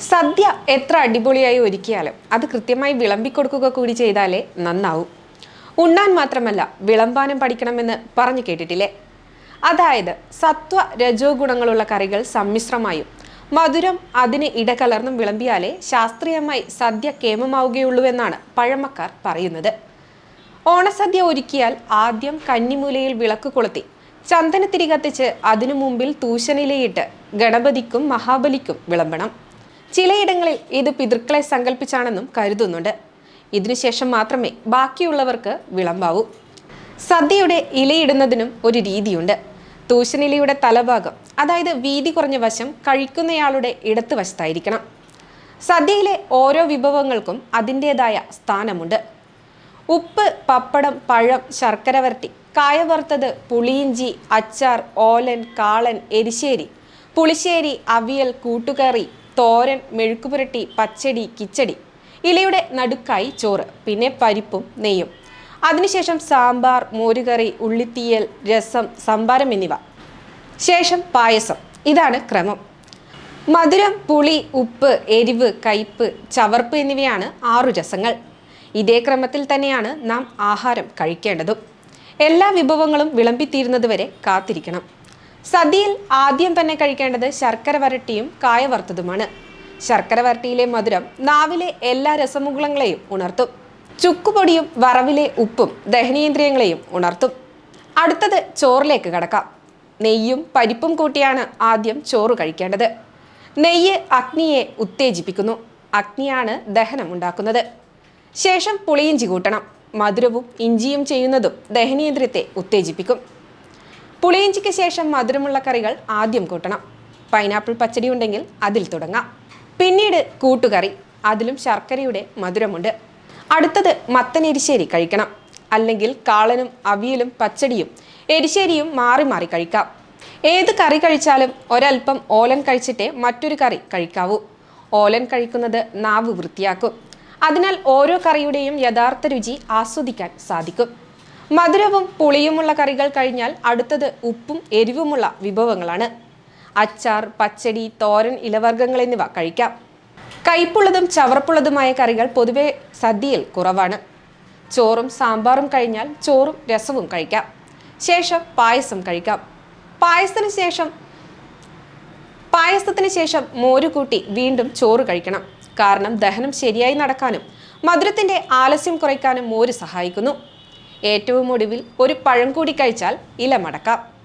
സദ്യ എത്ര അടിപൊളിയായി ഒരുക്കിയാലും അത് കൃത്യമായി വിളമ്പിക്കൊടുക്കുക കൂടി ചെയ്താലേ നന്നാവും. ഉണ്ണാൻ മാത്രമല്ല വിളമ്പാനും പഠിക്കണമെന്ന് പറഞ്ഞു കേട്ടിട്ടില്ലേ? അതായത് സത്വ രജോ ഗുണങ്ങളുള്ള കറികൾ സമ്മിശ്രമായും മധുരം അതിന് ഇടകലർന്നും വിളമ്പിയാലേ ശാസ്ത്രീയമായി സദ്യ കേമമാവുകയുള്ളൂ എന്നാണ് പഴമക്കാർ പറയുന്നത്. ഓണസദ്യ ഒരുക്കിയാൽ ആദ്യം കന്നിമൂലയിൽ വിളക്ക് കൊളുത്തി ചന്ദനത്തിരി കത്തിച്ച് അതിനു മുമ്പിൽ തൂശനിലയിട്ട് ഗണപതിക്കും മഹാബലിക്കും വിളമ്പണം. ചിലയിടങ്ങളിൽ ഇത് പിതൃക്കളെ സങ്കല്പിച്ചാണെന്നും കരുതുന്നുണ്ട്. ഇതിനുശേഷം മാത്രമേ ബാക്കിയുള്ളവർക്ക് വിളമ്പാവൂ. സദ്യയുടെ ഇലയിടുന്നതിനും ഒരു രീതിയുണ്ട്. തൂശനിലയുടെ തലഭാഗം അതായത് വീതി കുറഞ്ഞ വശം കഴിക്കുന്നയാളുടെ ഇടത്ത് വശത്തായിരിക്കണം സദ്യയിലെ ഓരോ വിഭവങ്ങൾക്കും അതിന്റെതായ സ്ഥാനമുണ്ട്. ഉപ്പ് പപ്പടം പഴം ശർക്കര വരട്ടി കായ വറുത്തത് പുളിയിഞ്ചി അച്ചാർ ഓലൻ കാളൻ എരിശ്ശേരി പുളിശ്ശേരി അവിയൽ കൂട്ടുകറി തോരൻ മെഴുക്കുപുരട്ടി പച്ചടി കിച്ചടി. ഇലയുടെ നടുക്കായി ചോറ് പിന്നെ പരിപ്പും നെയ്യും. അതിനുശേഷം സാമ്പാർ മോരുകറി ഉള്ളിത്തീയൽ രസം സംഭാരം എന്നിവ. ശേഷം പായസം. ഇതാണ് ക്രമം. മധുരം പുളി ഉപ്പ് എരിവ് കയ്പ് ചവർപ്പ് എന്നിവയാണ് ആറു രസങ്ങൾ. ഇതേ ക്രമത്തിൽ തന്നെയാണ് നാം ആഹാരം കഴിക്കേണ്ടതും. എല്ലാ വിഭവങ്ങളും വിളമ്പിത്തീരുന്നതുവരെ കാത്തിരിക്കണം. സദ്യയിൽ ആദ്യം തന്നെ കഴിക്കേണ്ടത് ശർക്കര വരട്ടിയും കായ വറുത്തതുമാണ്. ശർക്കര വരട്ടിയിലെ മധുരം നാവിലെ എല്ലാ രസമുകുളങ്ങളെയും ഉണർത്തും. ചുക്കുപൊടിയും വറവിലെ ഉപ്പും ദഹനീന്ദ്രിയങ്ങളെയും ഉണർത്തും. അടുത്തത് ചോറിലേക്ക് കടക്കാം. നെയ്യും പരിപ്പും കൂട്ടിയാണ് ആദ്യം ചോറ് കഴിക്കേണ്ടത്. നെയ്യ് അഗ്നിയെ ഉത്തേജിപ്പിക്കുന്നു. അഗ്നിയാണ് ദഹനം ഉണ്ടാക്കുന്നത്. ശേഷം പുളിയിഞ്ചി കൂട്ടണം. മധുരവും ഇഞ്ചിയും ചെയ്യുന്നതും ദഹനീന്ദ്രിയത്തെ ഉത്തേജിപ്പിക്കും. പുളിയിഞ്ചിക്ക് ശേഷം മധുരമുള്ള കറികൾ ആദ്യം കൂട്ടണം. പൈനാപ്പിൾ പച്ചടി ഉണ്ടെങ്കിൽ അതിൽ തുടങ്ങാം. പിന്നീട് കൂട്ടുകറി അതിലും ശർക്കരയുടെ മധുരമുണ്ട്. അടുത്തത് മത്തൻ എരിശ്ശേരി കഴിക്കണം. അല്ലെങ്കിൽ കാളനും അവിയലും പച്ചടിയും എരിശ്ശേരിയും മാറി മാറി കഴിക്കാം. ഏത് കറി കഴിച്ചാലും ഒരൽപ്പം ഓലൻ കഴിച്ചിട്ടേ മറ്റൊരു കറി കഴിക്കാവൂ. ഓലൻ കഴിക്കുന്നത് നാവ് വൃത്തിയാക്കും. അതിനാൽ ഓരോ കറിയുടെയും യഥാർത്ഥ രുചി ആസ്വദിക്കാൻ സാധിക്കും. മധുരവും പുളിയുമുള്ള കറികൾ കഴിഞ്ഞാൽ അടുത്തത് ഉപ്പും എരിവുമുള്ള വിഭവങ്ങളാണ്. അച്ചാർ പച്ചടി തോരൻ ഇലവർഗങ്ങൾ എന്നിവ കഴിക്കാം. കയ്പുള്ളതും ചവർപ്പുള്ളതുമായ കറികൾ പൊതുവെ സദ്യയിൽ കുറവാണ്. ചോറും സാമ്പാറും കഴിഞ്ഞാൽ ചോറും രസവും കഴിക്കാം. ശേഷം പായസം കഴിക്കാം. പായസത്തിന് ശേഷം പായസത്തിന് ശേഷം മോര് കൂട്ടി വീണ്ടും ചോറ് കഴിക്കണം. കാരണം ദഹനം ശരിയായി നടക്കാനും മധുരത്തിന്റെ ആലസ്യം കുറയ്ക്കാനും മോര് സഹായിക്കുന്നു. ഏറ്റവും ഒടുവിൽ ഒരു പഴം കൂടി കഴിച്ചാൽ ഇല മടക്കാം.